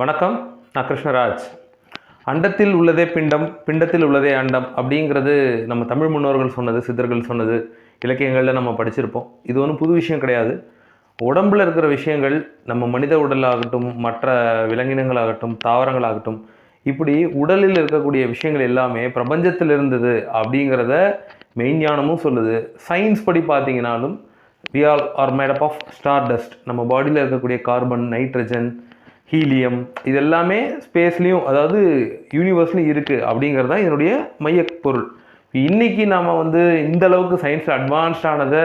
வணக்கம் நான் கிருஷ்ணராஜ். அண்டத்தில் உள்ளதே பிண்டம் பிண்டத்தில் உள்ளதே அண்டம் அப்படிங்கிறது நம்ம தமிழ் முன்னோர்கள் சொன்னது சித்தர்கள் சொன்னது இலக்கியங்களில் நம்ம படிச்சிருப்போம். இது ஒன்றும் புது விஷயம் கிடையாது. உடம்புல இருக்கிற விஷயங்கள் நம்ம மனித உடலாகட்டும் மற்ற விலங்கினங்களாகட்டும் தாவரங்களாகட்டும் இப்படி உடலில் இருக்கக்கூடிய விஷயங்கள் எல்லாமே பிரபஞ்சத்தில் இருந்தது அப்படிங்கிறத மெய்ஞானமும் சொல்லுது. சயின்ஸ் படி பார்த்தீங்கனாலும் we are are made up of star dust நம்ம பாடியில் இருக்கக்கூடிய கார்பன் நைட்ரஜன் ஹீலியம் இது எல்லாமே ஸ்பேஸ்லேயும் அதாவது யூனிவர்ஸ்லையும் இருக்குது அப்படிங்கிறது தான் இதனுடைய மையப்பொருள். இன்னைக்கு நாம் வந்து இந்த அளவுக்கு சயின்ஸில் அட்வான்ஸ்டானதை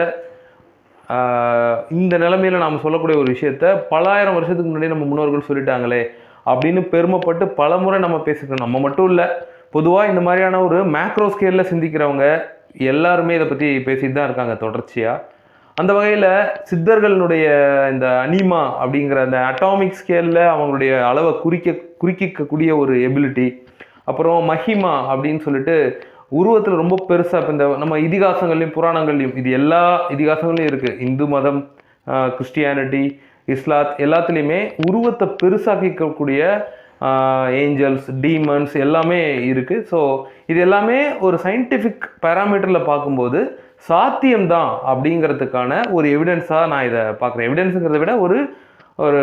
இந்த நிலமையில் நாம் சொல்லக்கூடிய ஒரு விஷயத்த பலாயிரம் வருஷத்துக்கு முன்னாடி நம்ம முன்னோர்கள் சொல்லிட்டாங்களே அப்படின்னு பெருமைப்பட்டு பலமுறை நம்ம பேசிக்கிறோம் நம்ம மட்டும் இல்லை பொதுவாக இந்த மாதிரியான ஒரு மேக்ரோ ஸ்கேலில் சிந்திக்கிறவங்க எல்லாருமே இதை பற்றி பேசிட்டு தான் இருக்காங்க தொடர்ச்சியாக அந்த வகையில் சித்தர்களுடைய இந்த அனிமா அப்படிங்கிற அந்த அட்டாமிக் ஸ்கேலில் அவங்களுடைய அளவை குறிக்க குறிக்கக்கூடிய ஒரு எபிலிட்டி அப்புறம் மஹிமா அப்படின்னு சொல்லிட்டு உருவத்தில் ரொம்ப பெருசாக இப்போ இந்த நம்ம இதிகாசங்கள்லையும் புராணங்கள்லையும் இது எல்லா இதிகாசங்களையும் இருக்குது இந்து மதம் கிறிஸ்டியானிட்டி இஸ்லாத் எல்லாத்துலேயுமே உருவத்தை பெருசாக்கிக்கக்கூடிய ஏஞ்சல்ஸ் டீமன்ஸ் எல்லாமே இருக்குது ஸோ இது எல்லாமே ஒரு சயின்டிஃபிக் பேராமீட்டரில் பார்க்கும்போது சாத்தியம்தான் அப்படிங்கிறதுக்கான ஒரு எவிடன்ஸாக நான் இதை பார்க்குறேன். எவிடன்ஸுங்கிறத விட ஒரு ஒரு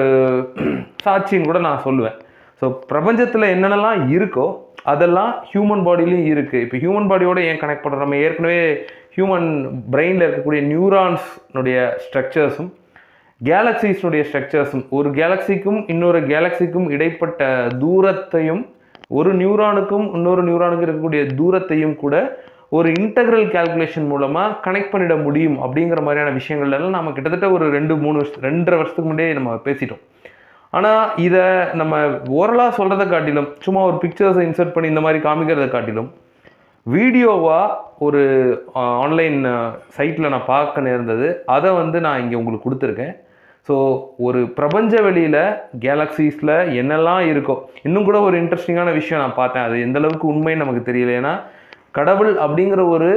சாட்சின்னு கூட நான் சொல்லுவேன். ஸோ பிரபஞ்சத்தில் என்னென்னலாம் இருக்கோ அதெல்லாம் ஹியூமன் பாடியிலையும் இருக்குது இப்போ ஹியூமன் பாடியோட ஏன் கனெக்ட் பண்ணுறோம் நம்ம ஏற்கனவே ஹியூமன் பிரெயினில் இருக்கக்கூடிய நியூரான்ஸ்னுடைய ஸ்ட்ரக்சர்ஸும் கேலக்சிஸ்னுடைய ஸ்ட்ரக்சர்ஸும் ஒரு கேலக்சிக்கும் இன்னொரு கேலக்சிக்கும் இடைப்பட்ட தூரத்தையும் ஒரு நியூரானுக்கும் இன்னொரு நியூரானுக்கும் இருக்கக்கூடிய தூரத்தையும் கூட ஒரு இன்டகிரல் கால்குலேஷன் மூலமாக கனெக்ட் பண்ணிட முடியும் அப்படிங்கிற மாதிரியான விஷயங்கள்லாம் நம்ம கிட்டத்தட்ட ஒரு ரெண்டு மூணு வருஷம் ரெண்டரை வருஷத்துக்கு முன்னாடியே நம்ம பேசிட்டோம். ஆனால் இதை நம்ம ஓரலாக சொல்கிறத காட்டிலும் சும்மா ஒரு பிக்சர்ஸை இன்சர்ட் பண்ணி இந்த மாதிரி காமிக்கிறத காட்டிலும் வீடியோவாக ஒரு ஆன்லைன் சைட்டில் நான் பார்க்க நேர்ந்தது அதை வந்து நான் இங்கே உங்களுக்கு கொடுத்துருக்கேன். ஸோ ஒரு பிரபஞ்ச வெளியில் கேலக்ஸிஸில் என்னெல்லாம் இருக்கோ இன்னும் கூட ஒரு இன்ட்ரெஸ்டிங்கான விஷயம் நான் பார்த்தேன். அது எந்தளவுக்கு உண்மைன்னு நமக்கு தெரியல. ஏன்னா கடவுள் அப்படிங்கிற ஒரு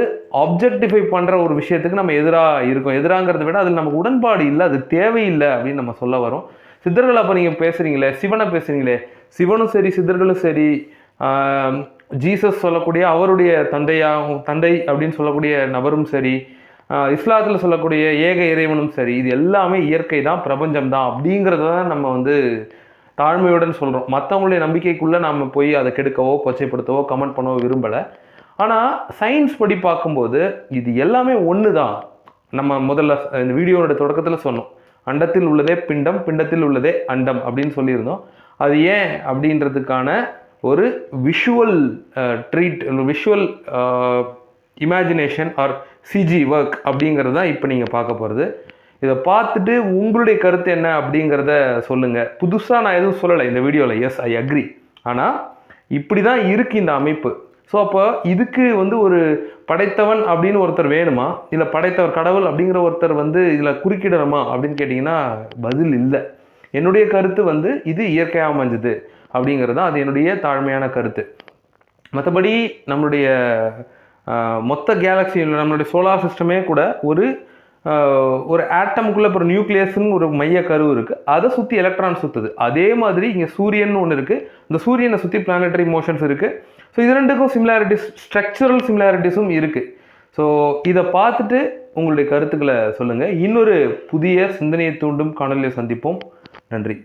ஆப்ஜெக்டிஃபை பண்ணுற ஒரு விஷயத்துக்கு நம்ம எதிராக இருக்கோம். எதிராங்கிறத விட அதில் நமக்கு உடன்பாடு இல்லை அது தேவையில்லை அப்படின்னு நம்ம சொல்ல வரோம். சித்தர்கள் அப்போ நீங்கள் பேசுகிறீங்களே சிவனை பேசுகிறீங்களே சிவனும் சரி சித்தர்களும் சரி ஜீசஸ் சொல்லக்கூடிய அவருடைய தந்தையாகவும் தந்தை அப்படின்னு சொல்லக்கூடிய நபரும் சரி இஸ்லாத்தில் சொல்லக்கூடிய ஏக இறைவனும் சரி இது எல்லாமே இயற்கை தான் பிரபஞ்சம் தான் அப்படிங்கிறத தான் நம்ம வந்து தாழ்மையுடன் சொல்கிறோம் மற்றவங்களுடைய நம்பிக்கைக்குள்ளே நம்ம போய் அதை கெடுக்கவோ கொச்சைப்படுத்தவோ கமெண்ட் பண்ணவோ விரும்பலை. ஆனால் சயின்ஸ் படி பார்க்கும்போது இது எல்லாமே ஒன்று தான் நம்ம முதல்ல இந்த வீடியோவோட தொடக்கத்தில் சொன்னோம். அண்டத்தில் உள்ளதே பிண்டம் பிண்டத்தில் உள்ளதே அண்டம் அப்படின்னு சொல்லியிருந்தோம். அது ஏன் அப்படின்றதுக்கான ஒரு visual treat visual imagination or CG work அப்படிங்கிறது தான் இப்போ நீங்கள் பார்க்க போகிறது இதை பார்த்துட்டு உங்களுடைய கருத்து என்ன அப்படிங்கிறத சொல்லுங்கள் புதுசாக நான் எதுவும் சொல்லலை இந்த வீடியோவில் எஸ் ஐ அக்ரி ஆனால் இப்படி தான் இருக்குது இந்த அமைப்பு. ஸோ அப்போ இதுக்கு வந்து ஒரு படைத்தவன் அப்படின்னு ஒருத்தர் வேணுமா? இல்லை படைத்தவர் கடவுள் அப்படிங்கிற ஒருத்தர் வந்து இதில் குறுக்கிடணுமா அப்படின்னு கேட்டிங்கன்னா பதில் இல்லை. என்னுடைய கருத்து வந்து இது இயற்கையாக அமைஞ்சது அப்படிங்கிறது தான் அது என்னுடைய தாழ்மையான கருத்து. மற்றபடி நம்மளுடைய மொத்த கேலக்ஸி நம்மளுடைய சோலார் சிஸ்டமே கூட ஒரு ஒரு ஆட்டமுக்குள்ளே அப்புறம் நியூக்ளியஸ்னு ஒரு மைய கரு இருக்குது அதை சுற்றி எலக்ட்ரான் சுற்றுது அதே மாதிரி இங்கே சூரியன் ஒன்று இருக்குது இந்த சூரியனை சுற்றி பிளானட்டரி மோஷன்ஸ் இருக்குது ஸோ இது ரெண்டுக்கும் சிமிலாரிட்டிஸ் ஸ்ட்ரக்சரல் சிமிலாரிட்டிஸும் இருக்குது ஸோ இதை பார்த்துட்டு உங்களுடைய கருத்துக்களை சொல்லுங்கள் இன்னொரு புதிய சிந்தனையை தூண்டும் காணொலியை சந்திப்போம். நன்றி.